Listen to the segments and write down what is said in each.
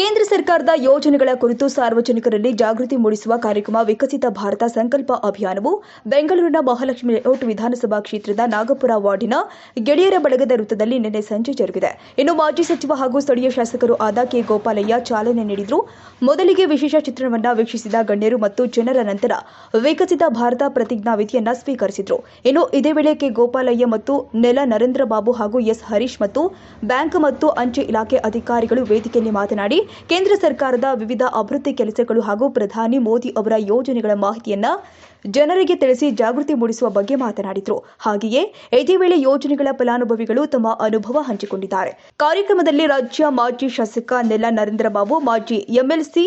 ಕೇಂದ್ರ ಸರ್ಕಾರದ ಯೋಜನೆಗಳ ಕುರಿತು ಸಾರ್ವಜನಿಕರಲ್ಲಿ ಜಾಗೃತಿ ಮೂಡಿಸುವ ಕಾರ್ಯಕ್ರಮ ವಿಕಸಿತ ಭಾರತ ಸಂಕಲ್ಪ ಅಭಿಯಾನವು ಬೆಂಗಳೂರಿನ ಮಹಾಲಕ್ಷ್ಮಿ ಲೇಔಟ್ ವಿಧಾನಸಭಾ ಕ್ಷೇತ್ರದ ನಾಗಪುರ ವಾರ್ಡಿನ ಗೆಳೆಯರ ಬಳಗದ ವೃತ್ತದಲ್ಲಿ ನಿನ್ನೆ ಸಂಜೆ ಜರುಗಿದೆ. ಇನ್ನು ಮಾಜಿ ಸಚಿವ ಹಾಗೂ ಸ್ಥಳೀಯ ಶಾಸಕರು ಆದ ಕೆ ಗೋಪಾಲಯ್ಯ ಚಾಲನೆ ನೀಡಿದರು. ಮೊದಲಿಗೆ ವಿಶೇಷ ಚಿತ್ರಣವನ್ನು ವೀಕ್ಷಿಸಿದ ಗಣ್ಯರು ಮತ್ತು ಜನರ ನಂತರ ವಿಕಸಿತ ಭಾರತ ಪ್ರತಿಜ್ಞಾ ವಿಧಿಯನ್ನ ಸ್ವೀಕರಿಸಿದರು. ಇನ್ನು ಇದೇ ವೇಳೆ ಕೆ ಗೋಪಾಲಯ್ಯ ಮತ್ತು ನೆಲ ನರೇಂದ್ರ ಬಾಬು ಹಾಗೂ ಎಸ್ ಹರೀಶ್ ಮತ್ತು ಬ್ಯಾಂಕ್ ಮತ್ತು ಅಂಚೆ ಇಲಾಖೆ ಅಧಿಕಾರಿಗಳು ವೇದಿಕೆಯಲ್ಲಿ ಮಾತನಾಡಿ ಕೇಂದ್ರ ಸರ್ಕಾರದ ವಿವಿಧ ಅಭಿವೃದ್ಧಿ ಕೆಲಸಗಳು ಹಾಗೂ ಪ್ರಧಾನಿ ಮೋದಿ ಅವರ ಯೋಜನೆಗಳ ಮಾಹಿತಿಯನ್ನ ಜನರಿಗೆ ತಿಳಿಸಿ ಜಾಗೃತಿ ಮೂಡಿಸುವ ಬಗ್ಗೆ ಮಾತನಾಡಿದರು. ಹಾಗೆಯೇ ಇದೇ ವೇಳೆ ಯೋಜನೆಗಳ ಫಲಾನುಭವಿಗಳು ತಮ್ಮ ಅನುಭವ ಹಂಚಿಕೊಂಡಿದ್ದಾರೆ. ಕಾರ್ಯಕ್ರಮದಲ್ಲಿ ರಾಜ್ಯ ಮಾಜಿ ಶಾಸಕ ನೆಲ ನರೇಂದ್ರ ಬಾಬು ಮಾಜಿ ಎಂಎಲ್ಸಿ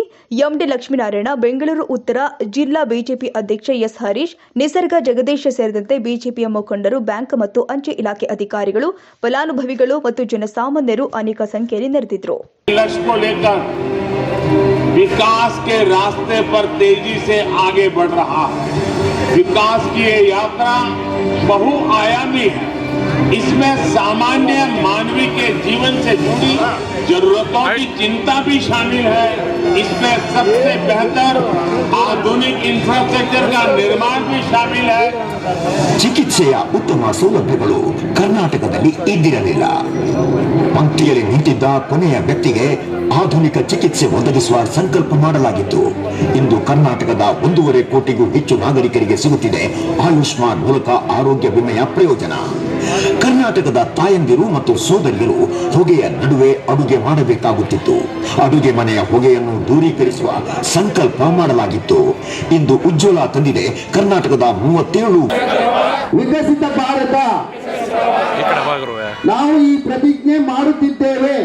ಎಂಡಿ ಲಕ್ಷ್ಮೀನಾರಾಯಣ, ಬೆಂಗಳೂರು ಉತ್ತರ ಜಿಲ್ಲಾ ಬಿಜೆಪಿ ಅಧ್ಯಕ್ಷ ಎಸ್ ಹರೀಶ್, ನಿಸರ್ಗ ಜಗದೀಶ್ ಸೇರಿದಂತೆ ಬಿಜೆಪಿಯ ಮುಖಂಡರು, ಬ್ಯಾಂಕ್ ಮತ್ತು ಅಂಚೆ ಇಲಾಖೆ ಅಧಿಕಾರಿಗಳು, ಫಲಾನುಭವಿಗಳು ಮತ್ತು ಜನಸಾಮಾನ್ಯರು ಅನೇಕ ಸಂಖ್ಯೆಯಲ್ಲಿ ನೆರೆದಿದ್ದರು लेकर विकास के रास्ते पर तेज़ी से आगे बढ़ रहा है। विकास की ये यात्रा बहुआयामी है। इसमें सामान्य मानवी के जीवन से जुड़ी जरूरतों की चिंता भी शामिल है इसमें सबसे बेहतर आधुनिक इंफ्रास्ट्रक्चर का निर्माण भी शामिल है ಚಿಕಿತ್ಸೆಯ ಉತ್ತಮ ಸೌಲಭ್ಯಗಳು ಕರ್ನಾಟಕದಲ್ಲಿ ಇದ್ದಿರಲಿಲ್ಲ ಪಂಕ್ತಿಯಲ್ಲಿ ನಿಂತಿದ್ದ ಕೊನೆಯ ವ್ಯಕ್ತಿಗೆ ಆಧುನಿಕ ಚಿಕಿತ್ಸೆ ಒದಗಿಸುವ ಸಂಕಲ್ಪ ಮಾಡಲಾಗಿತ್ತು ಇಂದು ಕರ್ನಾಟಕದ ಒಂದೂವರೆ ಕೋಟಿಗೂ ಹೆಚ್ಚು ನಾಗರಿಕರಿಗೆ ಸಿಗುತ್ತಿದೆ ಆಯುಷ್ಮಾನ್ ಮೂಲಕ ಆರೋಗ್ಯ ವಿಮೆಯ ಪ್ರಯೋಜನ ಕರ್ನಾಟಕದ ತಾಯಂದಿರು ಮತ್ತು ಸೋದರಿಯರು ಹೊಗೆಯ ನಡುವೆ ಅಡುಗೆ ಮಾಡಬೇಕಾಗುತ್ತಿತ್ತು. ಅಡುಗೆ ಮನೆಯ ಹೊಗೆಯನ್ನು ದೂರೀಕರಿಸುವ ಸಂಕಲ್ಪ ಮಾಡಲಾಗಿತ್ತು. ಇಂದು ಉಜ್ವಲ ತಂದಿದೆ ಕರ್ನಾಟಕದ ಮೂವತ್ತೇಳು ವಿಕಸಿತ ಭಾರತ. ನಾವು ಈ ಪ್ರತಿಜ್ಞೆ ಮಾಡುತ್ತಿದ್ದೇವೆ.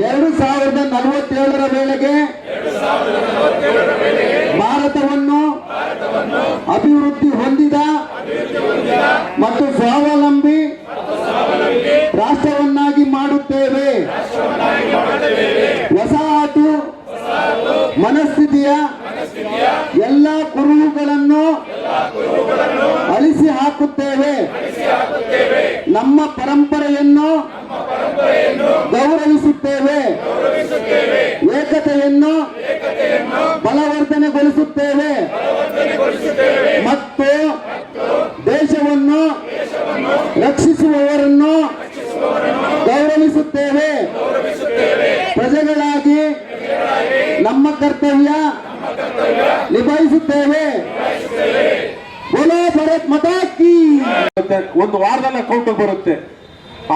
ಎರಡು ಸಾವಿರದ ನಲವತ್ತೇಳರ ವೇಳೆಗೆ ಭಾರತವನ್ನು ಅಭಿವೃದ್ಧಿ ಹೊಂದಿದ ಮತ್ತು ಸ್ವಾವಲಂಬಿ ಗೌರವಿಸುತ್ತೇವೆ. ಪ್ರಜೆಗಳಾಗಿ ನಮ್ಮ ಕರ್ತವ್ಯ ನಿಭಾಯಿಸುತ್ತೇವೆ. ಒಂದು ವಾರದಲ್ಲಿ ಅಕೌಂಟ್ ಬರುತ್ತೆ.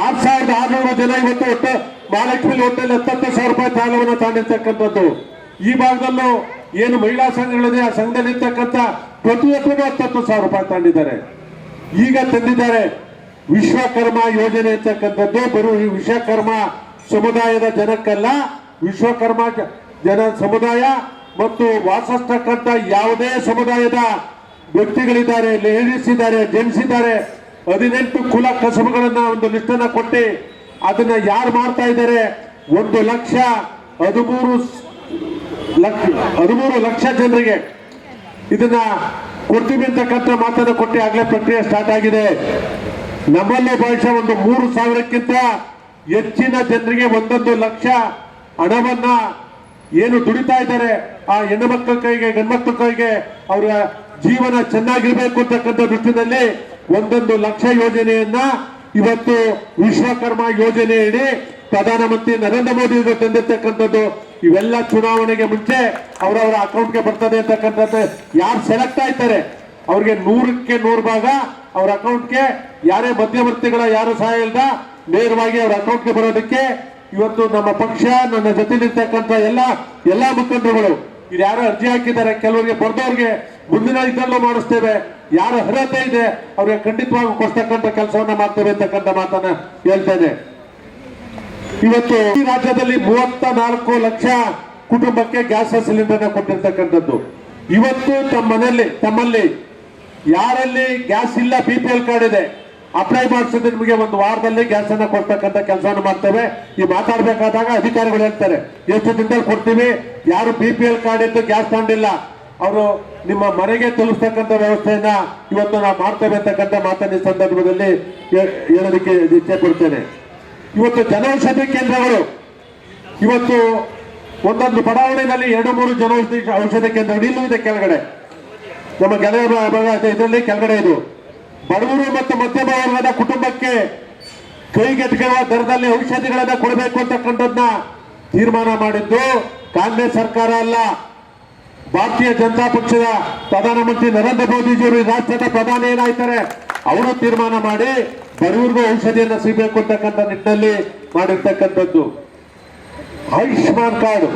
ಆರ್ ಸಾವಿರದ ಆರ್ನೂರು ಜನ ಇವತ್ತು ಒಟ್ಟು ಮಹಾಲಕ್ಷ್ಮಿ ಹೋಟೆಲ್ ಹತ್ತತ್ತು ಸಾವಿರ ರೂಪಾಯಿ ಸಾಲವನ್ನು ತಾಂಡಿರ್ತಕ್ಕಂಥದ್ದು. ಈ ಭಾಗದಲ್ಲೂ ಏನು ಮಹಿಳಾ ಸಂಘಗಳಿದೆ, ಆ ಸಂಘದಲ್ಲಿ ಇರ್ತಕ್ಕಂಥ ಪ್ರತಿಯೊಬ್ಬರಿಗೂ ಹತ್ತತ್ತು ಸಾವಿರ ರೂಪಾಯಿ ತಾಂಡಿದ್ದಾರೆ. ಈಗ ತಂದಿದ್ದಾರೆ ವಿಶ್ವಕರ್ಮ ಯೋಜನೆ ಅಂತಕ್ಕಂಥದ್ದು ಬರುವ ಈ ವಿಶ್ವಕರ್ಮ ಸಮುದಾಯದ ಜನಕ್ಕಲ್ಲ, ವಿಶ್ವಕರ್ಮ ಜನ ಸಮುದಾಯ ಮತ್ತು ವಾಸಿಸ್ತಕ್ಕಂಥ ಯಾವುದೇ ಸಮುದಾಯದ ವ್ಯಕ್ತಿಗಳಿದ್ದಾರೆ ಲೇಡೀಸ್ ಇದ್ದಾರೆ ಜೆಂಟ್ಸ್ ಇದ್ದಾರೆ ಹದಿನೆಂಟು ಕುಲ ಕಸಬುಗಳನ್ನ ಒಂದು ಲಿಸ್ಟ್ ಅನ್ನ ಕೊಟ್ಟು ಅದನ್ನ ಯಾರು ಮಾಡ್ತಾ ಇದ್ದಾರೆ? ಒಂದು ಲಕ್ಷ ಹದಿಮೂರು ಲಕ್ಷ ಹದಿಮೂರು ಲಕ್ಷ ಜನರಿಗೆ ಇದನ್ನ ಕೊಡ್ತೀವಿ ಅಂತಕ್ಕಂಥ ಮಾತನ್ನು ಕೊಟ್ಟು ಆಗಲೇ ಪ್ರಕ್ರಿಯೆ ಸ್ಟಾರ್ಟ್ ಆಗಿದೆ. ನಮ್ಮಲ್ಲೂ ಬಹುಶಃ ಒಂದು ಮೂರು ಸಾವಿರಕ್ಕಿಂತ ಹೆಚ್ಚಿನ ಜನರಿಗೆ ಒಂದೊಂದು ಲಕ್ಷ ಹಣವನ್ನ ಏನು ದುಡಿತಾ ಇದ್ದಾರೆ ಆ ಹೆಣ್ಣು ಮಕ್ಕಳ ಕೈಗೆ ಗಂಡ್ಮಕ್ಳ ಕೈಗೆ ಅವರ ಜೀವನ ಚೆನ್ನಾಗಿರ್ಬೇಕು ಅಂತಕ್ಕಂಥ ದೃಷ್ಟಿನಲ್ಲಿ ಒಂದೊಂದು ಲಕ್ಷ ಯೋಜನೆಯನ್ನ ಇವತ್ತು ವಿಶ್ವಕರ್ಮ ಯೋಜನೆಯಡಿ ಪ್ರಧಾನಮಂತ್ರಿ ನರೇಂದ್ರ ಮೋದಿ ಅವರು ತಂದಿರ್ತಕ್ಕಂಥದ್ದು. ಇವೆಲ್ಲ ಚುನಾವಣೆಗೆ ಮುಂಚೆ ಅವರವರ ಅಕೌಂಟ್ಗೆ ಬರ್ತದೆ ಅಂತಕ್ಕಂಥದ್ದು ಯಾರು ಸೆಲೆಕ್ಟ್ ಆಯ್ತಾರೆ ಅವ್ರಿಗೆ ನೂರಕ್ಕೆ ನೂರು ಭಾಗ, ಅವ್ರ ಅಕೌಂಟ್ಗೆ ಯಾರೇ ಮಧ್ಯವರ್ತಿಗಳ ಯಾರು ಸಹಾಯ ಇಲ್ಲದ ನೇರವಾಗಿ ಅವ್ರ ಅಕೌಂಟ್ಗೆ ಬರೋದಕ್ಕೆ ಇವತ್ತು ನಮ್ಮ ಪಕ್ಷ, ನನ್ನ ಜೊತೆಲಿರ್ತಕ್ಕಂಥ ಎಲ್ಲ, ಎಲ್ಲಾ ಮುಖಂಡರುಗಳು ಇದು ಯಾರು ಅರ್ಜಿ ಹಾಕಿದ್ದಾರೆ, ಕೆಲವರಿಗೆ ಬರ್ದವ್ರಿಗೆ ಮುಂದಿನ ಇದರಲ್ಲೂ ಮಾಡಿಸ್ತೇವೆ. ಯಾರ ಅರ್ಹತೆ ಇದೆ, ಅವ್ರಿಗೆ ಖಂಡಿತವಾಗಿ ಕೊಡ್ತಕ್ಕಂಥ ಕೆಲಸವನ್ನ ಮಾಡ್ತೇವೆ ಅಂತಕ್ಕಂಥ ಮಾತನ್ನ ಹೇಳ್ತೇನೆ ಇವತ್ತು ಈ ರಾಜ್ಯದಲ್ಲಿ ಮೂವತ್ತ ನಾಲ್ಕು ಲಕ್ಷ ಕುಟುಂಬಕ್ಕೆ ಗ್ಯಾಸ್ ಸಿಲಿಂಡರ್ ಕೊಟ್ಟಿರ್ತಕ್ಕಂಥದ್ದು. ಇವತ್ತು ತಮ್ಮ ಮನೆಯಲ್ಲಿ, ತಮ್ಮಲ್ಲಿ ಯಾರಲ್ಲಿ ಗ್ಯಾಸ್ ಇಲ್ಲ ಬಿ ಪಿ ಎಲ್ ಕಾರ್ಡ್ ಇದೆ ಅಪ್ಲೈ ಮಾಡಿಸಿದ್ರೆ ನಿಮಗೆ ಒಂದು ವಾರದಲ್ಲಿ ಗ್ಯಾಸ್ ಅನ್ನ ಕೊಡ್ತಕ್ಕಂಥ ಕೆಲಸವನ್ನು ಮಾಡ್ತೇವೆ. ಈ ಮಾತಾಡ್ಬೇಕಾದಾಗ ಅಧಿಕಾರಿಗಳು ಹೇಳ್ತಾರೆ, ಎಷ್ಟು ದಿನದಲ್ಲಿ ಕೊಡ್ತೀವಿ? ಯಾರು ಬಿ ಪಿ ಎಲ್ ಕಾರ್ಡ್ ಇದ್ದು ಗ್ಯಾಸ್ ತಗೊಂಡಿಲ್ಲ ಅವರು ನಿಮ್ಮ ಮನೆಗೆ ತಲುಪಿಸ್ತಕ್ಕಂಥ ವ್ಯವಸ್ಥೆಯನ್ನ ಇವತ್ತು ನಾವು ಮಾಡ್ತೇವೆ ಅಂತಕ್ಕಂಥ ಮಾತನ್ನ ಈ ಸಂದರ್ಭದಲ್ಲಿ ಹೇಳೋದಕ್ಕೆ ಇಚ್ಛೆ ಕೊಡ್ತೇನೆ ಇವತ್ತು ಜನೌಷಧಿ ಕೇಂದ್ರಗಳು, ಇವತ್ತು ಒಂದೊಂದು ಬಡಾವಣೆಯಲ್ಲಿ ಎರಡು ಮೂರು ಜನೌಷಧಿ ಔಷಧಿ ಕೇಂದ್ರಗಳು ಇಲ್ಲೂ ಇದೆ ಕೆಳಗಡೆ. ನಮ್ಮ ಗೆಳೆಯ ಇದರಲ್ಲಿ ಕೆಳಗಡೆ ಇದು. ಬಡವರು ಮತ್ತು ಮಧ್ಯಮ ವರ್ಗದ ಕುಟುಂಬಕ್ಕೆ ಕೈಗೆಟುಕುವ ದರದಲ್ಲಿ ಔಷಧಿಗಳನ್ನ ಕೊಡಬೇಕು ಅಂತಕ್ಕಂಥದ್ದನ್ನ ತೀರ್ಮಾನ ಮಾಡಿದ್ದು ಕಾಂಗ್ರೆಸ್ ಸರ್ಕಾರ ಅಲ್ಲ. ಭಾರತೀಯ ಜನತಾ ಪಕ್ಷದ ಪ್ರಧಾನಮಂತ್ರಿ ನರೇಂದ್ರ ಮೋದಿಜಿಯವರು ರಾಷ್ಟ್ರದ ಪ್ರಧಾನಿ ಏನಾಯ್ತಾರೆ? ಅವರು ತೀರ್ಮಾನ ಮಾಡಿ ಬಡವರಿಗೂ ಔಷಧಿಯನ್ನು ಸಿಗಬೇಕು ಅಂತಕ್ಕಂಥ ನಿಟ್ಟಿನಲ್ಲಿ ಮಾಡಿರ್ತಕ್ಕಂಥದ್ದು. Ayushman card.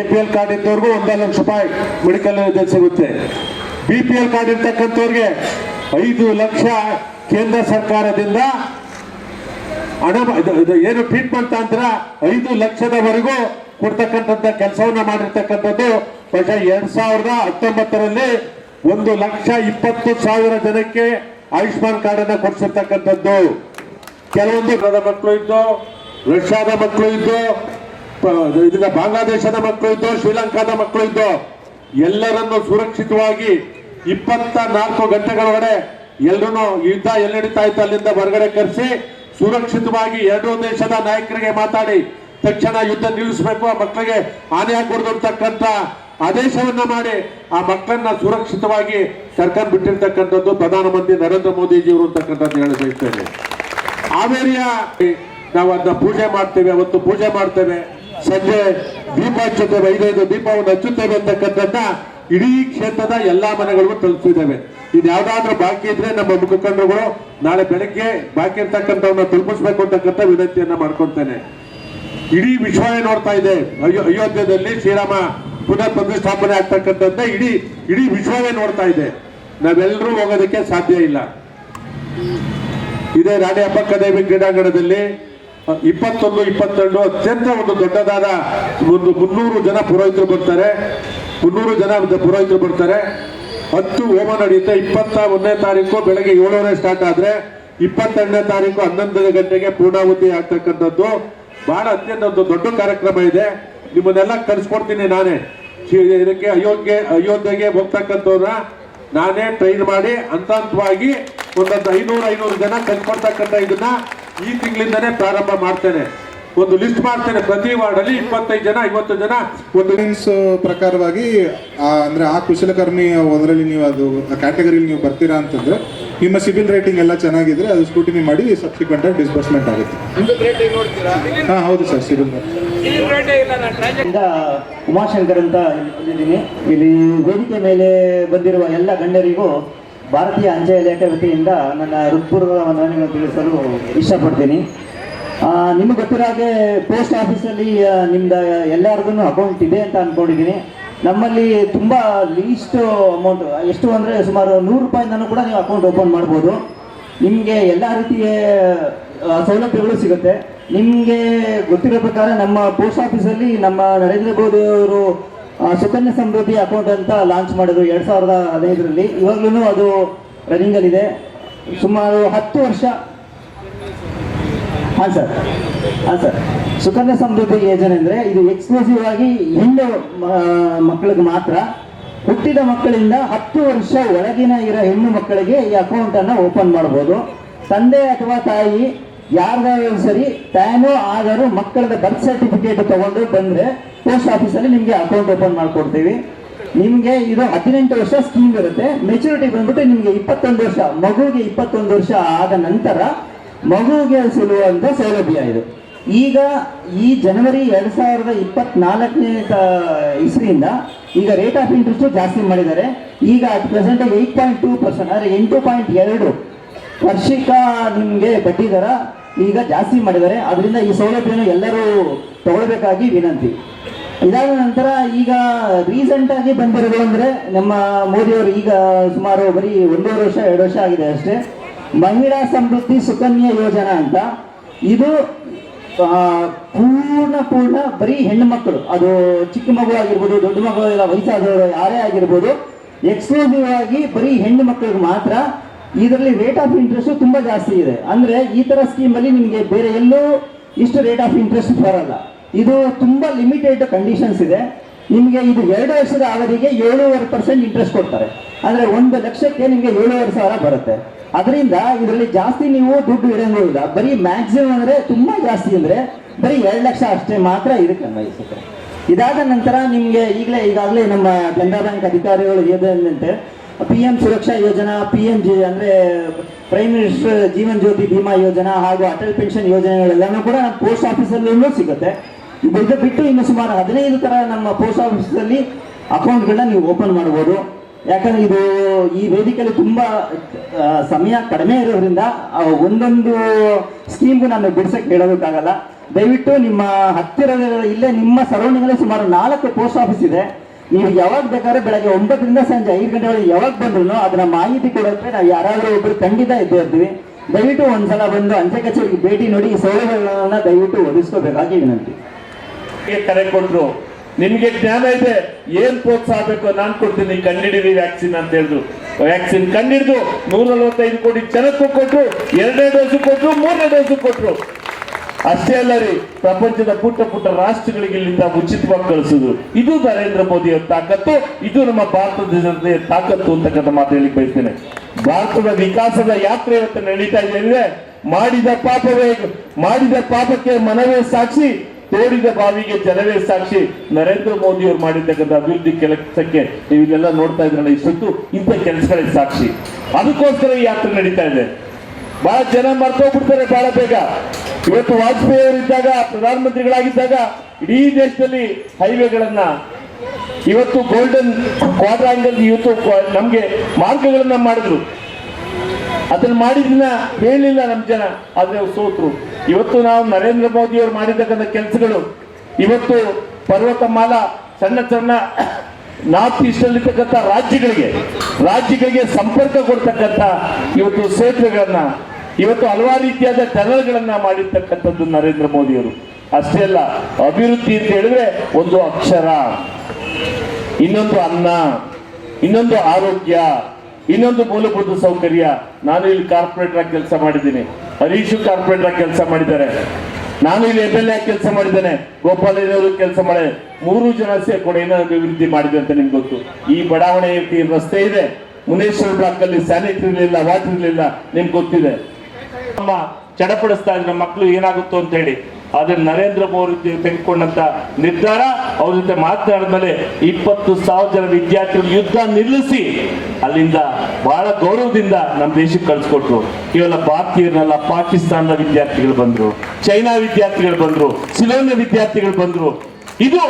A P L card ಇದ್ದವ್ರಿಗೂ ಒಂದಲ್ಲ ಲಕ್ಷ ರೂಪಾಯಿ ಮೆಡಿಕಲ್ ಸಿಗುತ್ತೆ. ಬಿ ಪಿ ಎಲ್ ಕಾರ್ಡ್ ಇರ್ತಕ್ಕಂಥವ್ರಿಗೆ ಐದು ಲಕ್ಷ ಕೇಂದ್ರ ಸರ್ಕಾರದಿಂದ ಹಣ ಏನು ಟ್ರೀಟ್ಮೆಂಟ್ ಅಂತರ ಐದು ಲಕ್ಷದವರೆಗೂ ಕೊಡ್ತಕ್ಕಂಥ ಕೆಲಸವನ್ನ ಮಾಡಿರ್ತಕ್ಕಂಥದ್ದು. ಬಹುಶಃ ಎರಡ್ ಸಾವಿರದ ಹತ್ತೊಂಬತ್ತರಲ್ಲಿ ಒಂದು ಲಕ್ಷ ಇಪ್ಪತ್ತು ಸಾವಿರ ಜನಕ್ಕೆ ಆಯುಷ್ಮಾನ್ ಕಾರ್ಡ್ ಅನ್ನ ಕೊಡಿಸಿರ್ತಕ್ಕಂಥದ್ದು. ಕೆಲವೊಂದು ಮಕ್ಕಳು ಇದ್ದು, ರಷ್ಯಾದ ಮಕ್ಕಳು ಇದ್ದು ಇದನ್ನ ಬಾಂಗ್ಲಾದೇಶದ ಮಕ್ಕಳು ಇದ್ದು ಶ್ರೀಲಂಕಾದ ಮಕ್ಕಳು ಇದ್ದೋ ಎಲ್ಲರನ್ನು ಸುರಕ್ಷಿತವಾಗಿ ಇಪ್ಪತ್ತ ನಾಲ್ಕು ಗಂಟೆಗಳೊಳಗಡೆ ಎಲ್ಲರೂ ಯುದ್ಧ ಎಲ್ಲಿ ನಡೀತಾ ಇತ್ತು ಅಲ್ಲಿಂದ ಹೊರಗಡೆ ಕರೆಸಿ, ಸುರಕ್ಷಿತವಾಗಿ ಎರಡೂ ದೇಶದ ನಾಯಕರಿಗೆ ಮಾತಾಡಿ, ತಕ್ಷಣ ಯುದ್ಧ ನಿಲ್ಲಿಸಬೇಕು, ಆ ಮಕ್ಕಳಿಗೆ ಹಾನಿ ಆಗ್ಬಾರ್ದು ಅಂತಕ್ಕಂಥ ಆದೇಶವನ್ನ ಮಾಡಿ, ಆ ಮಕ್ಕಳನ್ನ ಸುರಕ್ಷಿತವಾಗಿ ಸರ್ಕಾರ ಬಿಟ್ಟಿರ್ತಕ್ಕಂಥದ್ದು ಪ್ರಧಾನಮಂತ್ರಿ ನರೇಂದ್ರ ಮೋದಿಜಿಯವರು ಅಂತಕ್ಕಂಥದ್ದು ಹೇಳಿ ಬಯಸ್ತೇನೆ. ಹಾವೇರಿಯ ನಾವು ಅದನ್ನ ಪೂಜೆ ಮಾಡ್ತೇವೆ, ಅವತ್ತು ಪೂಜೆ ಮಾಡ್ತೇವೆ. ಸಂಜೆ ದೀಪ ಹಚ್ಚುತ್ತೇವೆ ಐದೈದು ದೀಪವನ್ನು ಹಚ್ಚುತ್ತೇವೆ ಅಂತಕ್ಕಂಥದ್ದ ಇಡೀ ಕ್ಷೇತ್ರದ ಎಲ್ಲಾ ಮನೆಗಳಿಗೂ ತಲುಪಿಸಿದ್ದೇವೆ. ಇದು ಯಾವ್ದಾದ್ರೂ ಬಾಕಿ ಇದ್ರೆ ನಮ್ಮ ಮುಖಂಡರುಗಳು ನಾಳೆ ಬೆಳಗ್ಗೆ ಬಾಕಿ ಇರ್ತಕ್ಕಂಥವನ್ನ ತಲುಪಿಸ್ಬೇಕು ಅಂತಕ್ಕಂಥ ವಿನಂತಿಯನ್ನ ಮಾಡ್ಕೊಳ್ತೇನೆ. ಇಡೀ ವಿಶ್ವವೇ ನೋಡ್ತಾ ಇದೆ. ಅಯೋ ಅಯೋಧ್ಯದಲ್ಲಿ ಶ್ರೀರಾಮ ಪುನಃ ಪ್ರತಿಷ್ಠಾಪನೆ ಆಗ್ತಕ್ಕಂಥದ್ದ ಇಡೀ ಇಡೀ ವಿಶ್ವವೇ ನೋಡ್ತಾ ಇದೆ. ನಾವೆಲ್ಲರೂ ಹೋಗೋದಕ್ಕೆ ಸಾಧ್ಯ ಇಲ್ಲ. ಇದೇ ರಾಣಿ ಅಬ್ಬಕ್ಕದೇವಿ ಕ್ರೀಡಾಂಗಣದಲ್ಲಿ ಅ, ಇಪ್ಪತ್ತೊಂದು, ಇಪ್ಪತ್ತೆರಡು ಅತ್ಯಂತ ಒಂದು ದೊಡ್ಡದಾದ ಒಂದು ಮುನ್ನೂರು ಜನ ಪುರೋಹಿತರು ಬರ್ತಾರೆ. ಮುನ್ನೂರು ಜನ ಪುರೋಹಿತರು ಬರ್ತಾರೆ. ಹತ್ತು ಹೋಮ ನಡೆಯುತ್ತೆ. ಇಪ್ಪತ್ತ ಒಂದನೇ ತಾರೀಕು ಬೆಳಗ್ಗೆ ಏಳನೇ ಸ್ಟಾರ್ಟ್ ಆದ್ರೆ ಇಪ್ಪತ್ತೆರಡನೇ ತಾರೀಕು ಹನ್ನೊಂದು ಗಂಟೆಗೆ ಪೂರ್ಣಾಹುತಿ ಆಗ್ತಕ್ಕಂಥದ್ದು. ಬಹಳ ಅತ್ಯಂತ ಒಂದು ದೊಡ್ಡ ಕಾರ್ಯಕ್ರಮ ಇದೆ. ನಿಮ್ಮನ್ನೆಲ್ಲ ಕರ್ಸ್ಕೊಡ್ತೀನಿ ನಾನೇ. ಇದಕ್ಕೆ ಅಯೋಧ್ಯೆ, ಅಯೋಧ್ಯೆಗೆ ಹೋಗ್ತಕ್ಕಂಥವ್ರನ್ನ ನಾನೇ ಟ್ರೈನ್ ಮಾಡಿ ಹಂತ ಹಂತವಾಗಿ ಒಂದೊಂದು ಐನೂರು ಐನೂರು ಜನ ಕಲ್ಕೊಡ್ತಕ್ಕಂಥ ಇದನ್ನ ಈ ತಿಂಗಳಿಂದನೇ ಪ್ರಾರಂಭ ಮಾಡ್ತೇನೆ. ಒಂದು ಲಿಸ್ಟ್ ಮಾಡ್ತೇನೆ. ಪ್ರತಿ ವಾರ್ಡಲ್ಲಿ ಇಪ್ಪತ್ತೈದು ಜನ ಐವತ್ತು ಜನ ಒಂದು ಗೈಡೆನ್ಸ್ ಪ್ರಕಾರವಾಗಿ ಅಂದ್ರೆ ಆ ಕುಶಲಕರ್ಮಿ ಒಂದರಲ್ಲಿ ನೀವು ಅದು ಕ್ಯಾಟಗರಿಲಿ ನೀವು ಬರ್ತೀರಾ ಅಂತಂದ್ರೆ ನಿಮ್ಮ ಸಿಬಿಲ್ ರೇಟಿಂಗ್ ಎಲ್ಲ ಚೆನ್ನಾಗಿದ್ರೆ ಅದು ಸ್ಕೂಟಿನಿ ಮಾಡಿ ಸಬ್ಸಿಕ್ವೆಂಟ್ ಆಗಿ ಡಿಸ್ಬರ್ಸ್ಮೆಂಟ್ ಆಗುತ್ತೆ. ಹಾಂ ಹೌದು ಸರ್ ಸಿಬಿಲ್ ಉಮಾಶಂಕರ್ ಅಂತ ಇದ್ದೀನಿ ಇಲ್ಲಿ ವೇದಿಕೆ ಮೇಲೆ ಬಂದಿರುವ ಎಲ್ಲ ಗಣ್ಯರಿಗೂ ಭಾರತೀಯ ಅಂಚೆ ಇಲಾಖೆ ವತಿಯಿಂದ ನನ್ನ ಹೃತ್ಪೂರ್ವದ ವಂದನೆಗಳನ್ನು ತಿಳಿಸಲು ಇಷ್ಟಪಡ್ತೀನಿ. ನಿಮಗೆ ಗೊತ್ತಿರೋ ಹಾಗೆ ಪೋಸ್ಟ್ ಆಫೀಸಲ್ಲಿ ನಿಮ್ದು ಎಲ್ಲರಿಗೂ ಅಕೌಂಟ್ ಇದೆ ಅಂತ ಅಂದ್ಕೊಂಡಿದ್ದೀನಿ ನಮ್ಮಲ್ಲಿ ತುಂಬ ಲೀಸ್ಟ್ ಅಮೌಂಟ್ ಎಷ್ಟು ಅಂದರೆ ಸುಮಾರು ನೂರು ರೂಪಾಯಿಂದನೂ ಕೂಡ ನೀವು ಅಕೌಂಟ್ ಓಪನ್ ಮಾಡ್ಬೋದು. ನಿಮಗೆ ಎಲ್ಲ ರೀತಿಯ ಸೌಲಭ್ಯಗಳು ಸಿಗುತ್ತೆ. ನಿಮಗೆ ಗೊತ್ತಿರೋ ಪ್ರಕಾರ ನಮ್ಮ ಪೋಸ್ಟ್ ಆಫೀಸಲ್ಲಿ ನಮ್ಮ ನರೇಂದ್ರ ಮೋದಿ ಅವರು ಸುಕನ್ಯಾ ಸಮೃದ್ಧಿ ಅಕೌಂಟ್ ಅಂತ ಲಾಂಚ್ ಮಾಡಿದ್ರು ಎರಡು ಸಾವಿರದ ಹದಿನೈದರಲ್ಲಿ. ಇವಾಗ್ಲೂ ಅದು ರನ್ನಿಂಗಲ್ಲಿದೆ ಸುಮಾರು ಹತ್ತು ವರ್ಷ. ಹಾಂ ಸರ್ ಹಾಂ ಸರ್ ಸುಕನ್ಯಾ ಸಮೃದ್ಧಿ ಯೋಜನೆ ಅಂದರೆ ಇದು ಎಕ್ಸ್ಕ್ಲೂಸಿವ್ ಆಗಿ ಹೆಣ್ಣು ಮಕ್ಕಳಿಗೆ ಮಾತ್ರ. ಹುಟ್ಟಿದ ಮಕ್ಕಳಿಂದ ಹತ್ತು ವರ್ಷ ಒಳಗಿನ ಇರೋ ಹೆಣ್ಣು ಮಕ್ಕಳಿಗೆ ಈ ಅಕೌಂಟನ್ನು ಓಪನ್ ಮಾಡ್ಬೋದು. ತಂದೆ ಅಥವಾ ತಾಯಿ ಯಾರ್ದಾದ್ರೂ ಸರಿ, ತಾನೋ ಆದರೂ ಮಕ್ಕಳದ ಬರ್ತ್ ಸರ್ಟಿಫಿಕೇಟ್ ತಗೊಂಡು ಬಂದರೆ ಪೋಸ್ಟ್ ಆಫೀಸಲ್ಲಿ ನಿಮಗೆ ಅಕೌಂಟ್ ಓಪನ್ ಮಾಡಿಕೊಡ್ತೀವಿ. ನಿಮಗೆ ಇದು ಹದಿನೆಂಟು ವರ್ಷ ಸ್ಕೀಮ್ ಇರುತ್ತೆ. ಮೆಚುರಿಟಿ ಬಂದ್ಬಿಟ್ಟು ನಿಮಗೆ ಇಪ್ಪತ್ತೊಂದು ವರ್ಷ, ಮಗುವಿಗೆ ಇಪ್ಪತ್ತೊಂದು ವರ್ಷ ಆದ ನಂತರ ಮಗುವಿಗೆ ಸಿಗುವಂಥ ಸೌಲಭ್ಯ ಇದು. ಈಗ ಈ ಜನವರಿ ಎರಡ್ ಸಾವಿರದ ಇಪ್ಪತ್ನಾಲ್ಕನೇ ಇಸ್ರಿಯಿಂದ ಈಗ ರೇಟ್ ಆಫ್ ಇಂಟ್ರೆಸ್ಟ್ ಜಾಸ್ತಿ ಮಾಡಿದ್ದಾರೆ. ಈಗ at present eight point two percent ಅಂದರೆ ಎಂಟು ಪಾಯಿಂಟ್ ಎರಡು ವಾರ್ಷಿಕ ನಿಮಗೆ ಬಡ್ಡಿ ದರ ಈಗ ಜಾಸ್ತಿ ಮಾಡಿದ್ದಾರೆ. ಅದರಿಂದ ಈ ಸೌಲಭ್ಯನ ಎಲ್ಲರೂ ತಗೊಳ್ಬೇಕಾಗಿ ವಿನಂತಿ. ಇದಾದ ನಂತರ ಈಗ ರೀಸೆಂಟ್ ಆಗಿ ಬಂದಿರೋದು ಅಂದ್ರೆ ನಮ್ಮ ಮೋದಿಯವರು ಈಗ ಸುಮಾರು ಬರೀ ಒಂದೂವರೆ ವರ್ಷ, ಎರಡು ವರ್ಷ ಆಗಿದೆ ಅಷ್ಟೇ. ಮಹಿಳಾ ಸಮೃದ್ಧಿ ಸುಕನ್ಯಾ ಯೋಜನಾ ಅಂತ. ಇದು ಪೂರ್ಣ ಪೂರ್ಣ ಬರೀ ಹೆಣ್ಣು ಮಕ್ಕಳು ಅದು ಚಿಕ್ಕ ಮಗು ಆಗಿರ್ಬೋದು, ದೊಡ್ಡ ಮಗು ಇಲ್ಲ, ವಯಸ್ಸಾದವರು ಯಾರೇ ಆಗಿರ್ಬೋದು ಎಕ್ಸ್ಕ್ಲೂಸಿವ್ ಆಗಿ ಬರೀ ಹೆಣ್ಣು ಮಕ್ಕಳಿಗೆ ಮಾತ್ರ ಇದರಲ್ಲಿ ರೇಟ್ ಆಫ್ ಇಂಟ್ರೆಸ್ಟ್ ತುಂಬಾ ಜಾಸ್ತಿ ಇದೆ. ಅಂದ್ರೆ ಈ ತರ ಸ್ಕೀಮ್ ಅಲ್ಲಿ ನಿಮಗೆ ಬೇರೆ ಎಲ್ಲೂ ಇಷ್ಟು ರೇಟ್ ಆಫ್ ಇಂಟ್ರೆಸ್ಟ್ ಬರಲ್ಲ. ಇದು ತುಂಬಾ ಲಿಮಿಟೆಡ್ ಕಂಡೀಷನ್ಸ್ ಇದೆ. ನಿಮಗೆ ಇದು ಎರಡು ವರ್ಷದ ಅವಧಿಗೆ ಏಳುವರೆ ಪರ್ಸೆಂಟ್ ಇಂಟ್ರೆಸ್ಟ್ ಕೊಡ್ತಾರೆ. ಅಂದ್ರೆ ಒಂದು ಲಕ್ಷಕ್ಕೆ ನಿಮಗೆ ಏಳೂವರೆ ಸಾವಿರ ಬರುತ್ತೆ. ಅದರಿಂದ ಇದರಲ್ಲಿ ಜಾಸ್ತಿ ನೀವು ದುಡ್ಡು ಇಡಂಗಿಲ್ಲ. ಬರೀ ಮ್ಯಾಕ್ಸಿಮಮ್ ಅಂದ್ರೆ ತುಂಬಾ ಜಾಸ್ತಿ ಅಂದ್ರೆ ಬರೀ ಎರಡು ಲಕ್ಷ ಅಷ್ಟೇ ಮಾತ್ರ ಇದಕ್ಕೆ ಅನ್ವಯಿಸುತ್ತೆ ಇದಾದ ನಂತರ ನಿಮಗೆ ಈಗಲೇ ಈಗಾಗಲೇ ನಮ್ಮ ಕೆನರಾ ಬ್ಯಾಂಕ್ ಅಧಿಕಾರಿಗಳು ಏನಂತೆ, P M Suraksha Yojana, P M J ಅಂದ್ರೆ ಪ್ರೈಮ್ ಮಿನಿಸ್ಟರ್ ಜೀವನ್ ಜ್ಯೋತಿ ಬಿಮಾ ಯೋಜನಾ ಹಾಗೂ ಅಟಲ್ ಪೆನ್ಷನ್ ಯೋಜನೆಗಳೆಲ್ಲನೂ ಕೂಡ ಪೋಸ್ಟ್ ಆಫೀಸಲ್ಲೂ ಸಿಗುತ್ತೆ. ಇದು ಬಿಟ್ಟು ಇನ್ನು ಸುಮಾರು ಹದಿನೈದು ತರ ನಮ್ಮ ಪೋಸ್ಟ್ ಆಫೀಸಲ್ಲಿ ಅಕೌಂಟ್ಗಳನ್ನ ನೀವು ಓಪನ್ ಮಾಡ್ಬೋದು ಯಾಕಂದ್ರೆ ಇದು ಈ ವೇದಿಕೆಯಲ್ಲಿ ತುಂಬಾ ಸಮಯ ಕಡಿಮೆ ಇರೋದ್ರಿಂದ ಒಂದೊಂದು ಸ್ಕೀಮ್ಗೂ ನಾನು ಬಿಡ್ಸಕ್ಕೆ ಹೇಳೋದಕ್ಕಾಗಲ್ಲ. ದಯವಿಟ್ಟು ನಿಮ್ಮ ಹತ್ತಿರ ಇಲ್ಲೇ ನಿಮ್ಮ ಸರೌಂಡಿಂಗ್ ಅಲ್ಲಿ ಸುಮಾರು ನಾಲ್ಕು ಪೋಸ್ಟ್ ಆಫೀಸ್ ಇದೆ. ನೀವು ಯಾವಾಗ ಬೇಕಾದ್ರೆ ಬೆಳಗ್ಗೆ ಒಂಬತ್ತರಿಂದ ಸಂಜೆ ಐದು ಗಂಟೆ ಒಳಗೆ ಯಾವಾಗ ಬಂದ್ರು ಅದನ್ನ ಮಾಹಿತಿ ಕೊಡೋದ್ರೆ ನಾವು ಯಾರಾದರೂ ಒಬ್ರು ಖಂಡಿತ ಇದ್ದೇ ಇರ್ತೀವಿ. ದಯವಿಟ್ಟು ಒಂದ್ಸಲ ಬಂದು ಅಂಚೆ ಕಚೇರಿಗೆ ಭೇಟಿ ನೋಡಿ ಈ ಸೌಲಭ್ಯಗಳನ್ನ ದಯವಿಟ್ಟು ಒದಗಿಸ್ಕೋಬೇಕಾಗಿ ವಿನಂತಿ. ಕರೆ ಕೊಟ್ರು. ನಿಮ್ಗೆ ಜ್ಞಾನ ಇದೆ, ಏನ್ ಪ್ರೋತ್ಸಾಹ ಬೇಕು ನಾನ್ ಕೊಡ್ತೀನಿ ಕಂಡಿಡಿರಿ ವ್ಯಾಕ್ಸಿನ್ ಅಂತ ಹೇಳಿದ್ರು. ವ್ಯಾಕ್ಸಿನ್ ಕಂಡಿಡಿದು ನೂರ ನಲವತ್ತೈದು ಕೋಟಿ ಜನಕ್ಕೂ ಕೊಟ್ರು ಎರಡನೇ ಡೋಸು ಕೊಟ್ರು, ಮೂರನೇ ಡೋಸು ಕೊಟ್ರು. ಅಷ್ಟೇ ಅಲ್ಲ ರೀ, ಪ್ರಪಂಚದ ಪುಟ್ಟ ಪುಟ್ಟ ರಾಷ್ಟ್ರಗಳಿಗೆ ಇಲ್ಲಿಂದ ಉಚಿತವಾಗಿ ಕಳಿಸುದು ಇದು ನರೇಂದ್ರ ಮೋದಿ ತಾಕತ್ತು, ಇದು ನಮ್ಮ ಭಾರತದ ಜನತೆಯ ತಾಕತ್ತು ಅಂತಕ್ಕಂಥ ಮಾತು ಹೇಳಿ ಬಯಸ್ತೇನೆ. ಭಾರತದ ವಿಕಾಸದ ಯಾತ್ರೆ ಇವತ್ತು ನಡೀತಾ ಇದೆ ಮಾಡಿದ ಪಾಪವೇ, ಮಾಡಿದ ಪಾಪಕ್ಕೆ ಮನವೇ ಸಾಕ್ಷಿ ತೋಡಿದ ಬಾವಿಗೆ ಜನವೇ ಸಾಕ್ಷಿ ನರೇಂದ್ರ ಮೋದಿ ಅವರು ಮಾಡಿರ್ತಕ್ಕಂಥ ಅಭಿವೃದ್ಧಿ ಕೆಲಸಕ್ಕೆ ನೀವು ಇಲ್ಲೆಲ್ಲ ನೋಡ್ತಾ ಇದ್ರಲ್ಲ ಇಷ್ಟೊತ್ತು ಇಂಥ ಕೆಲಸಗಳಿಗೆ ಸಾಕ್ಷಿ. ಅದಕ್ಕೋಸ್ಕರ ಈ ಯಾತ್ರೆ ನಡೀತಾ ಇದೆ. ಬಹಳ ಜನ ಮರ್ತೋಗ್ಬಿಡ್ತಾರೆ ಬಹಳ ಬೇಗ. ಇವತ್ತು ವಾಜಪೇಯಿ ಅವರಿದ್ದಾಗ ಪ್ರಧಾನಮಂತ್ರಿಗಳಾಗಿದ್ದಾಗ, ಇಡೀ ದೇಶದಲ್ಲಿ ಹೈವೇಗಳನ್ನ ಇವತ್ತು ಗೋಲ್ಡನ್ ಕ್ವಾಡ್ರಾಂಗಲ್ ಇವತ್ತು ನಮಗೆ ಮಾರ್ಗಗಳನ್ನ ಮಾಡಿದ್ರು. ಅದನ್ನ ಮಾಡಿದ್ನ ಹೇಳಿಲ್ಲ ನಮ್ ಜನ, ಆದ್ರೆ ಸೋತ್ರು. ಇವತ್ತು ನಾವು ನರೇಂದ್ರ ಮೋದಿ ಅವರು ಮಾಡಿರ್ತಕ್ಕಂಥ ಕೆಲಸಗಳು, ಇವತ್ತು ಪರ್ವತಮಾಲ, ಸಣ್ಣ ಸಣ್ಣ ನಾರ್ತ್ ಈಸ್ಟ್ ಅಲ್ಲಿ ರಾಜ್ಯಗಳಿಗೆ ರಾಜ್ಯಗಳಿಗೆ ಸಂಪರ್ಕ ಕೊಡ್ತಕ್ಕಂಥ ಇವತ್ತು ಸೇತುವೆಗಳನ್ನ ಇವತ್ತು ಹಲವಾರು ರೀತಿಯಾದ ಟನಲ್ಗಳನ್ನ ಮಾಡಿರ್ತಕ್ಕಂಥದ್ದು ನರೇಂದ್ರ ಮೋದಿ ಅವರು. ಅಷ್ಟೇ ಅಲ್ಲ, ಅಭಿವೃದ್ಧಿ ಅಂತ ಹೇಳಿದ್ರೆ ಒಂದು ಅಕ್ಷರ, ಇನ್ನೊಂದು ಅನ್ನ, ಇನ್ನೊಂದು ಆರೋಗ್ಯ, ಇನ್ನೊಂದು ಮೂಲಭೂತ ಸೌಕರ್ಯ. ನಾನು ಇಲ್ಲಿ ಕಾರ್ಪೊರೇಟರ್ ಆಗಿ ಕೆಲಸ ಮಾಡಿದ್ದೀನಿ. ಹರೀಶು ಕಾರ್ಪೊರೇಟರ್ ಆಗಿ ಕೆಲಸ ಮಾಡಿದ್ದಾರೆ. ನಾನು ಇಲ್ಲಿ ಎಂ ಎಲ್ ಎ ಕೆಲಸ ಮಾಡಿದ್ದೇನೆ. ಗೋಪಾಲಯ್ಯನವರು ಕೆಲಸ ಮಾಡಿ. ಮೂರು ಜನ ಸೇರ್ಕೊಂಡು ಏನೋ ಅಭಿವೃದ್ಧಿ ಮಾಡಿದೆ ಅಂತ ನಿಮ್ಗೆ ಗೊತ್ತು. ಈ ಬಡಾವಣೆ ರಸ್ತೆ ಇದೆ. ಮುನೇಶ್ವರ ಬ್ಲಾಕ್ ಅಲ್ಲಿ ಸ್ಯಾನಿಟರಿ ಇರಲಿಲ್ಲ ವಾಟರ್ ಇರಲಿಲ್ಲ, ನಿಮ್ಗೆ ಗೊತ್ತಿದೆ. ನಮ್ಮ ಚಡಪಡಿಸ್ತಾ ಇದ್ರೆ ಮಕ್ಕಳು ಏನಾಗುತ್ತೋ ಅಂತ ಹೇಳಿ. ಆದ್ರೆ ನರೇಂದ್ರ ಮೋದಿ ತೆಗೆದುಕೊಂಡಂತ ನಿರ್ಧಾರ, ಅವ್ರ ಜೊತೆ ಮಾತನಾಡಿದ್ಮೇಲೆ ಇಪ್ಪತ್ತು ಸಾವಿರ ಜನ ವಿದ್ಯಾರ್ಥಿಗಳು ಯುದ್ಧ ನಿಲ್ಲಿಸಿ, ಅಲ್ಲಿಂದ ಬಹಳ ಗೌರವದಿಂದ ನಮ್ಮ ದೇಶಕ್ಕೆ ಕಳ್ಸಿಕೊಟ್ರು. ಕೇವಲ ಭಾರತೀಯರನ್ನೆಲ್ಲ ಪಾಕಿಸ್ತಾನದ ವಿದ್ಯಾರ್ಥಿಗಳು ಬಂದ್ರು, ಚೈನಾ ವಿದ್ಯಾರ್ಥಿಗಳು ಬಂದ್ರು ಸಿಲೋನ ವಿದ್ಯಾರ್ಥಿಗಳು ಬಂದ್ರು. ಇದು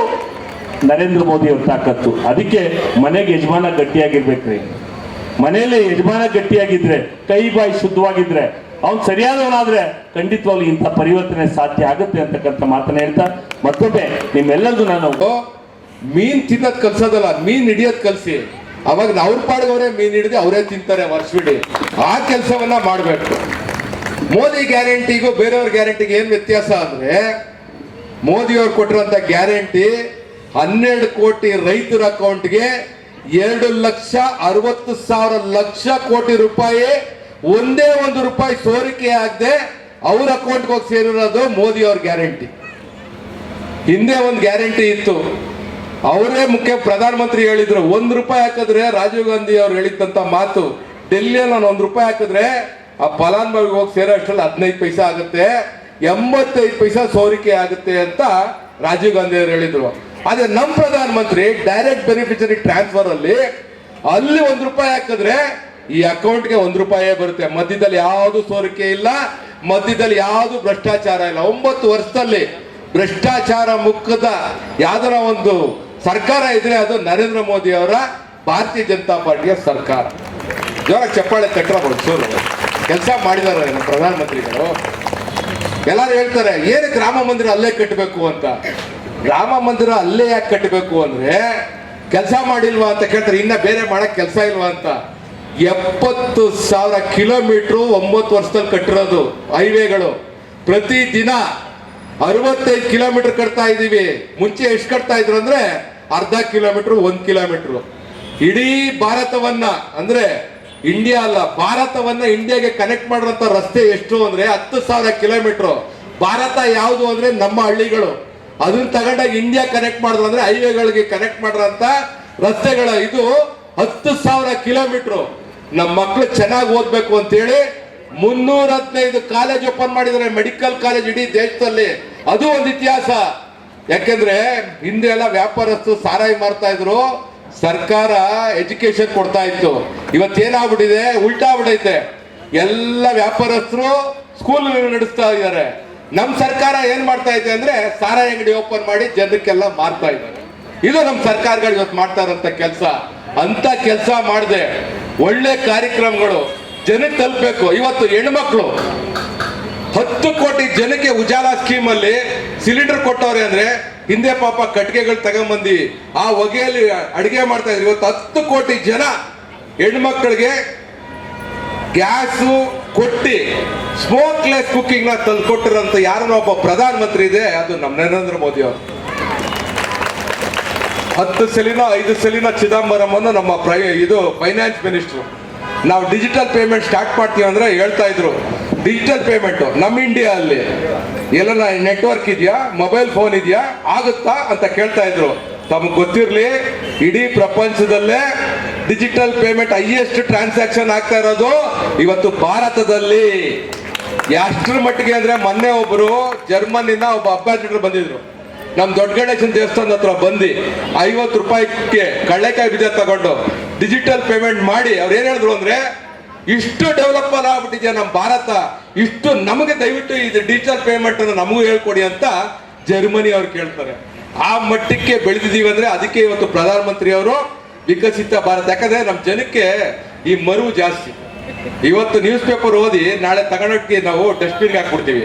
ನರೇಂದ್ರ ಮೋದಿ ಅವ್ರ ತಾಕತ್ತು. ಅದಕ್ಕೆ ಮನೆಗೆ ಯಜಮಾನ ಗಟ್ಟಿಯಾಗಿರ್ಬೇಕ್ರಿ. ಮನೆಯಲ್ಲಿ ಯಜಮಾನ ಗಟ್ಟಿಯಾಗಿದ್ರೆ, ಕೈ ಬಾಯಿ ಶುದ್ಧವಾಗಿದ್ರೆ, ಅವ್ನು ಸರಿಯಾದವನಾದ್ರೆ ಖಂಡಿತವಾಗ್ಲೂ ಇಂಥ ಪರಿವರ್ತನೆ ಸಾಧ್ಯ ಆಗುತ್ತೆ ಅಂತಕ್ಕಂಥ ಮಾತನ್ನ ಹೇಳ್ತಾ ಮತ್ತೊಮ್ಮೆ ನಿಮ್ಮೆಲ್ಲರಿಗೂ ನಾನು ಮೀನ್ ತಿನ್ನೋದ್ ಕಲ್ಸೋದಲ್ಲ, ಮೀನ್ ಹಿಡಿಯೋದ್ ಕಲ್ಸಿ. ಅವಾಗ ಅವ್ರ ಪಾಡ್ಗವ್ರೆ ಮೀನ್ ಹಿಡಿದು ಅವರೇ ತಿಂತಾರೆ ವರ್ಷವಿಡಿ ಆ ಕೆಲಸವನ್ನ ಮಾಡಬೇಕು. ಮೋದಿ ಗ್ಯಾರಂಟಿಗೂ ಬೇರೆಯವ್ರ ಗ್ಯಾರಂಟಿಗೆ ಏನ್ ವ್ಯತ್ಯಾಸ ಅಂದ್ರೆ ಮೋದಿ ಅವ್ರು ಕೊಟ್ಟಿರುವಂತ ಗ್ಯಾರಂಟಿ ಹನ್ನೆರಡು ಕೋಟಿ ರೈತರ ಅಕೌಂಟ್ಗೆ ಎರಡು ಲಕ್ಷ ಅರವತ್ತು ಸಾವಿರ ಲಕ್ಷ ಕೋಟಿ ರೂಪಾಯಿ ಒಂದೇ ಒಂದು ರೂಪಾಯಿ ಸೋರಿಕೆ ಆಗದೆ ಅವ್ರ ಅಕೌಂಟ್ಗೆ ಹೋಗಿ ಸೇರಿರೋದು ಮೋದಿ ಅವ್ರ ಗ್ಯಾರಂಟಿ. ಹಿಂದೆ ಒಂದು ಗ್ಯಾರಂಟಿ ಇತ್ತು. ಅವರೇ ಮುಖ್ಯ ಪ್ರಧಾನಮಂತ್ರಿ ಹೇಳಿದ್ರು, ಒಂದ್ ರೂಪಾಯಿ ಹಾಕಿದ್ರೆ ರಾಜೀವ್ ಗಾಂಧಿ ಅವ್ರು ಹೇಳಿದಂತ ಮಾತು ಡೆಲ್ಲಿಯಲ್ಲಿ ನಾನು ಒಂದ್ ರೂಪಾಯಿ ಹಾಕಿದ್ರೆ ಆ ಫಲಾನುಭವಿಗೆ ಹೋಗಿ ಸೇರೋ ಅಷ್ಟರಲ್ಲಿ ಹದಿನೈದು ಪೈಸೆ ಆಗುತ್ತೆ, ಎಂಬತ್ತೈದು ಪೈಸ ಸೋರಿಕೆ ಆಗುತ್ತೆ ಅಂತ ರಾಜೀವ್ ಗಾಂಧಿ ಅವರು ಹೇಳಿದ್ರು. ಆದ್ರೆ ನಮ್ಮ ಪ್ರಧಾನಮಂತ್ರಿ ಡೈರೆಕ್ಟ್ ಬೆನಿಫಿಷರಿ ಟ್ರಾನ್ಸ್ಫರ್ ಅಲ್ಲಿ ಅಲ್ಲಿ ಒಂದ್ ರೂಪಾಯಿ ಹಾಕಿದ್ರೆ ಈ ಅಕೌಂಟ್ಗೆ ಒಂದ್ ರೂಪಾಯೇ ಬರುತ್ತೆ. ಮಧ್ಯದಲ್ಲಿ ಯಾವುದು ಸೋರಿಕೆ ಇಲ್ಲ, ಮಧ್ಯದಲ್ಲಿ ಯಾವುದು ಭ್ರಷ್ಟಾಚಾರ ಇಲ್ಲ. ಒಂಬತ್ತು ವರ್ಷದಲ್ಲಿ ಭ್ರಷ್ಟಾಚಾರ ಮುಖದ ಯಾವ್ದಾರ ಒಂದು ಸರ್ಕಾರ ಇದ್ರೆ ಅದು ನರೇಂದ್ರ ಮೋದಿ ಅವರ ಭಾರತೀಯ ಜನತಾ ಪಾರ್ಟಿಯ ಸರ್ಕಾರ. ಜೋರ ಚಪ್ಪಾಳೆ ತಟ್ಟರ ಬಳಸೋರು ಕೆಲಸ ಮಾಡಿದಾರೆ ನಮ್ಮ ಪ್ರಧಾನಮಂತ್ರಿಗಳು. ಎಲ್ಲರೂ ಹೇಳ್ತಾರೆ, ಏನು ರಾಮ ಮಂದಿರ ಅಲ್ಲೇ ಕಟ್ಟಬೇಕು ಅಂತ? ರಾಮ ಮಂದಿರ ಅಲ್ಲೇ ಯಾಕೆ ಕಟ್ಟಬೇಕು ಅಂದ್ರೆ, ಕೆಲಸ ಮಾಡಿಲ್ವಾ ಅಂತ ಕೇಳ್ತಾರೆ, ಇನ್ನ ಬೇರೆ ಮಾಡಕ್ ಕೆಲಸ ಇಲ್ವಾ ಅಂತ. ಎಪ್ಪತ್ತು ಸಾವಿರ ಕಿಲೋಮೀಟರ್ ಒಂಬತ್ತು ವರ್ಷದಲ್ಲಿ ಕಟ್ಟಿರೋದು ಹೈವೇಗಳು. ಪ್ರತಿ ದಿನ ಅರವತ್ತೈದು ಕಿಲೋಮೀಟರ್ ಕಟ್ತಾ ಇದೀವಿ ಮುಂಚೆ ಎಷ್ಟು ಕಟ್ತಾ ಇದ್ರು ಅಂದ್ರೆ ಅರ್ಧ ಕಿಲೋಮೀಟರ್, ಒಂದ್ ಕಿಲೋಮೀಟರ್. ಇಡೀ ಭಾರತವನ್ನ ಅಂದ್ರೆ ಇಂಡಿಯಾ ಅಲ್ಲ, ಭಾರತವನ್ನ ಇಂಡಿಯಾಗೆ ಕನೆಕ್ಟ್ ಮಾಡಿರೋಂಥ ರಸ್ತೆ ಎಷ್ಟು ಅಂದ್ರೆ ಹತ್ತು ಸಾವಿರ ಕಿಲೋಮೀಟರ್. ಭಾರತ ಯಾವುದು ಅಂದ್ರೆ ನಮ್ಮ ಹಳ್ಳಿಗಳು. ಅದನ್ನ ತಗೊಂಡಾಗ ಇಂಡಿಯಾ ಕನೆಕ್ಟ್ ಮಾಡಿದ್ರು ಅಂದ್ರೆ ಹೈವೇಗಳಿಗೆ ಕನೆಕ್ಟ್ ಮಾಡಿರೋಂಥ ರಸ್ತೆಗಳ. ಇದು ಹತ್ತು ಸಾವಿರ ಕಿಲೋಮೀಟರ್. ನಮ್ಮ ಮಕ್ಕಳು ಚೆನ್ನಾಗಿ ಓದ್ಬೇಕು ಅಂತೇಳಿ ಮುನ್ನೂರ ಹದಿನೈದು ಕಾಲೇಜ್ ಓಪನ್ ಮಾಡಿದರೆ ಮೆಡಿಕಲ್ ಕಾಲೇಜ್ ಇಡೀ ದೇಶದಲ್ಲಿ. ಅದು ಒಂದು ಇತಿಹಾಸ. ಯಾಕೆಂದ್ರೆ ಹಿಂದೆ ಎಲ್ಲ ವ್ಯಾಪಾರಸ್ಥರು ಸಾರಾಯಿ ಮಾರ್ತಾ ಇದ್ರು, ಸರ್ಕಾರ ಎಜುಕೇಶನ್ ಕೊಡ್ತಾ ಇತ್ತು. ಇವತ್ತೇನಾಗ್ಬಿಟ್ಟಿದೆ ಉಲ್ಟಾ ಆಗ್ಬಿಟ್ಟೈತೆ. ಎಲ್ಲ ವ್ಯಾಪಾರಸ್ಥರು ಸ್ಕೂಲ್ ನಡೆಸ್ತಾ ಇದ್ದಾರೆ. ನಮ್ ಸರ್ಕಾರ ಏನ್ ಮಾಡ್ತಾ ಇದೆ ಅಂದ್ರೆ ಸಾರಾಯಿ ಅಂಗಡಿ ಓಪನ್ ಮಾಡಿ ಜನಕ್ಕೆಲ್ಲ ಮಾರ್ತಾ ಇದ್ದಾರೆ. ಇದು ನಮ್ಮ ಸರ್ಕಾರಗಳು ಇವತ್ತು ಮಾಡ್ತಾ ಇರೋಂಥ ಕೆಲಸ. ಅಂತ ಕೆಲಸ ಮಾಡಿದೆ. ಒಳ್ಳೆ ಕಾರ್ಯಕ್ರಮಗಳು. ಜನಕ್ಕೆ ತಲುಪಬೇಕು. ಇವತ್ತು ಹೆಣ್ಮಕ್ಳು, ಹತ್ತು ಕೋಟಿ ಜನಕ್ಕೆ ಉಜಾಲ ಸ್ಕೀಮ್ ಅಲ್ಲಿ ಸಿಲಿಂಡರ್ ಕೊಟ್ಟವ್ರೆ ಅಂದ್ರೆ ಹಿಂದೆ ಪಾಪ ಕಟ್ಟಿಗೆಗಳು ತಗೊಂಬಂದು ಆ ಹೊಗೆಯಲ್ಲಿ ಅಡಿಗೆ ಮಾಡ್ತಾ ಇದ್ರು. ಇವತ್ತು ಹತ್ತು ಕೋಟಿ ಜನ ಹೆಣ್ಮಕ್ಳಿಗೆ ಗ್ಯಾಸು ಕೊಟ್ಟಿ ಸ್ಮೋಕ್ಲೆಸ್ ಕುಕಿಂಗ್ನ ತಂದುಕೊಟ್ಟಿರೋಂಥ ಯಾರನ್ನ ಒಬ್ಬ ಪ್ರಧಾನ ಮಂತ್ರಿ ಇದೆ, ಅದು ನಮ್ಮ ನರೇಂದ್ರ ಮೋದಿ ಅವರು. ಹತ್ತು ಸಲಿನ, ಐದು ಸಲಿನ ಚಿದಂಬರಂ ನಮ್ಮ ಪ್ರೈ, ಇದು ಫೈನಾನ್ಸ್ ಮಿನಿಸ್ಟ್ರು ನಾವು ಡಿಜಿಟಲ್ ಪೇಮೆಂಟ್ ಸ್ಟಾರ್ಟ್ ಮಾಡ್ತೀವಿ ಅಂದ್ರೆ ಹೇಳ್ತಾ ಇದ್ರು. ಡಿಜಿಟಲ್ ಪೇಮೆಂಟ್ ನಮ್ಮ ಇಂಡಿಯಾ ಅಲ್ಲಿ. ಎಲ್ಲ ನೆಟ್ವರ್ಕ್ ಇದೆಯಾ? ಮೊಬೈಲ್ ಫೋನ್ ಇದೆಯಾ? ಆಗುತ್ತಾ ಅಂತ ಕೇಳ್ತಾ ಇದ್ರು. ತಮಗೆ ಗೊತ್ತಿರಲಿ, ಇಡೀ ಪ್ರಪಂಚದಲ್ಲೇ ಡಿಜಿಟಲ್ ಪೇಮೆಂಟ್ ಹೈಯೆಸ್ಟ್ ಟ್ರಾನ್ಸಾಕ್ಷನ್ ಆಗ್ತಾ ಇರೋದು ಇವತ್ತು ಭಾರತದಲ್ಲಿ. ಎಷ್ಟರ ಮಟ್ಟಿಗೆ ಅಂದ್ರೆ ಮೊನ್ನೆ ಒಬ್ಬರು ಜರ್ಮನಿನ ಒಬ್ಬ ಅಂಬಾಸಿಡರ್ ಬಂದಿದ್ರು. ನಮ್ಮ ದೊಡ್ಡ ಗಣೇಶನ್ ದೇವಸ್ಥಾನದ ಹತ್ರ ಬಂದು. ಐವತ್ತು ರೂಪಾಯಿಗೆ ಕಳ್ಳೆಕಾಯಿ ಬೀಜ ತಗೊಂಡು. ಡಿಜಿಟಲ್ ಪೇಮೆಂಟ್ ಮಾಡಿ, ಅವ್ರು ಏನ್ ಹೇಳಿದ್ರು ಅಂದ್ರೆ, ಇಷ್ಟು ಡೆವಲಪ್ ಆಗ್ಬಿಟ್ಟಿದೆ ನಮ್ಮ ಭಾರತ, ಇಷ್ಟು ನಮಗೆ ದಯವಿಟ್ಟು ಇದು ಡಿಜಿಟಲ್ ಪೇಮೆಂಟ್ ಅನ್ನು ನಮಗೂ ಹೇಳ್ಕೊಡಿ ಅಂತ ಜರ್ಮನಿ ಅವ್ರು ಕೇಳ್ತಾರೆ. ಆ ಮಟ್ಟಕ್ಕೆ ಬೆಳೆದಿದ್ದೀವಿ ಅಂದ್ರೆ ಅದಕ್ಕೆ ಇವತ್ತು ಪ್ರಧಾನಮಂತ್ರಿ ಅವರು ವಿಕಸಿತ ಭಾರತ. ಯಾಕಂದ್ರೆ ನಮ್ಮ ಜನಕ್ಕೆ ಈ ಮರು ಜಾಸ್ತಿ. ಇವತ್ತು ನ್ಯೂಸ್ ಪೇಪರ್ ಓದಿ ನಾಳೆ ತಗೊಂಡೋಗ್ತೀವಿ ನಾವು ಡಸ್ಟ್ಬಿನ್ಗೆ ಹಾಕ್ಬಿಡ್ತೀವಿ.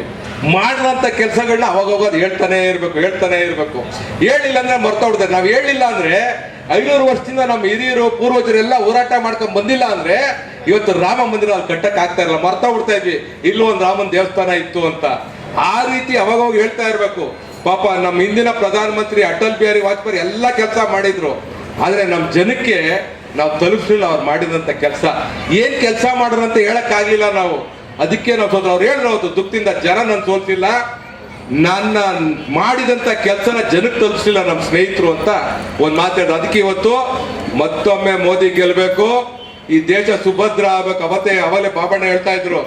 ಮಾಡಿದಂಥ ಕೆಲಸಗಳನ್ನ ಅವಾಗ ಹೋಗೋದು ಹೇಳ್ತಾನೆ ಇರಬೇಕು ಹೇಳ್ತಾನೆ ಇರಬೇಕು. ಹೇಳಿಲ್ಲ ಅಂದ್ರೆ ಮರ್ತೋಡ್ತಾರೆ ನಾವು ಹೇಳಿಲ್ಲ ಅಂದ್ರೆ ಐನೂರು ವರ್ಷದಿಂದ ನಮ್ಮ ಹಿರಿಯರು, ಪೂರ್ವಜರೆಲ್ಲ ಹೋರಾಟ ಮಾಡ್ಕೊಂಡು ಬಂದಿಲ್ಲ ಅಂದ್ರೆ ಇವತ್ತು ರಾಮ ಮಂದಿರ ಅಲ್ಲಿ ಕಟ್ಟಕ್ ಆಗ್ತಾ ಇರಲ್ಲ. ಮರ್ತೋಗ್ಬಿಡ್ತಾ ಇದ್ವಿ. ಇಲ್ಲೂ ಒಂದು ರಾಮನ ದೇವಸ್ಥಾನ ಇತ್ತು ಅಂತ. ಆ ರೀತಿ ಅವಾಗ ಹೇಳ್ತಾ ಇರಬೇಕು. ಪಾಪ ನಮ್ಮ ಹಿಂದಿನ ಪ್ರಧಾನಮಂತ್ರಿ ಅಟಲ್ ಬಿಹಾರಿ ವಾಜಪೇಯಿ ಎಲ್ಲ ಕೆಲಸ ಮಾಡಿದ್ರು. ಆದ್ರೆ ನಮ್ಮ ಜನಕ್ಕೆ ನಾವು ತಲುಪಿಸಲಿಲ್ಲ ಅವ್ರು ಮಾಡಿದಂತ ಕೆಲಸ. ಏನು ಕೆಲಸ ಮಾಡ್ರಂತ ಅಂತ ಹೇಳಕ್ ಆಗ್ಲಿಲ್ಲ ನಾವು. ಅದಕ್ಕೆ ನಾವು ಸೋತ್ರ ಅವ್ರು ಹೇಳಿದ್ರು ಅವತ್ತು, ದುಃಖದಿಂದ ಜನ ನನ್ ಸೋಲ್ಸಿಲ್ಲ. ನನ್ನ ಮಾಡಿದಂತ ಕೆಲಸನ ಜನಕ್ಕೆ ತಲುಪಿಸಲಿಲ್ಲ ನಮ್ಮ ಸ್ನೇಹಿತರು ಅಂತ ಒಂದು ಮಾತಾಡಿದ್ರು ಅದಕ್ಕೆ ಇವತ್ತು ಮತ್ತೊಮ್ಮೆ ಮೋದಿ ಗೆಲ್ಲಬೇಕು ಈ ದೇಶ ಸುಭದ್ರ ಆಗ್ಬೇಕು. ಅವತ್ತೇ ಅವಲೇ ಬಾಬಣ್ಣ ಹೇಳ್ತಾ ಇದ್ರು.